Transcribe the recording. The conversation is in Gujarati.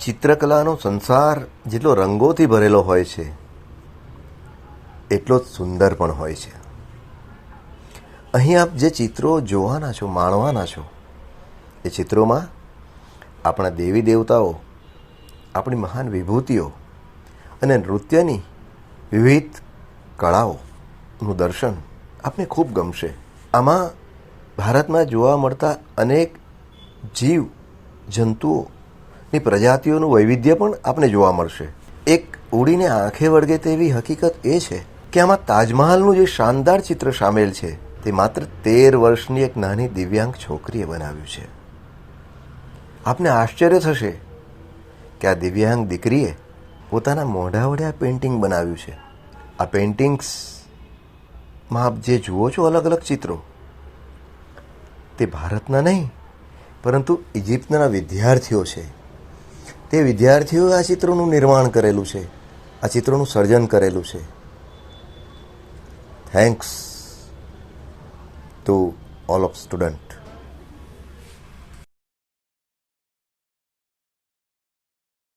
ચિત્રકલાનો સંસાર જેટલો રંગોથી ભરેલો હોય છે, એટલો જ સુંદર પણ હોય છે. અહીં આપ જે ચિત્રો જોવાના છો, માણવાના છો, એ ચિત્રોમાં આપણા દેવી દેવતાઓ, આપણી મહાન વિભૂતિઓ અને નૃત્યની વિવિધ કળાઓનું દર્શન આપને ખૂબ ગમશે. આમાં ભારતમાં જોવા મળતા અનેક જીવ જંતુઓની પ્રજાતિઓનું વૈવિધ્ય પણ આપને જોવા મળશે. એક ઉડીને આંખે વળગે તેવી હકીકત એ છે કે આમાં તાજમહાલનું જે શાનદાર ચિત્ર સામેલ છે, તે માત્ર તેર વર્ષની એક નાની દિવ્યાંગ છોકરીએ બનાવ્યું છે. આપને આશ્ચર્ય થશે કે આ દિવ્યાંગ દીકરીએ પોતાના મોઢા વડે આ પેઇન્ટિંગ બનાવ્યું છે. આ પેઇન્ટિંગ્સમાં આપ જે જુઓ છો અલગ અલગ ચિત્રો, તે ભારતના નહીં, પરંતુ ઇજિપ્તના વિદ્યાર્થીઓ છે. તે વિદ્યાર્થીઓએ આ ચિત્રોનું નિર્માણ કરેલું છે. આ ચિત્રોનું સર્જન કરેલું છે. Thanks to all of student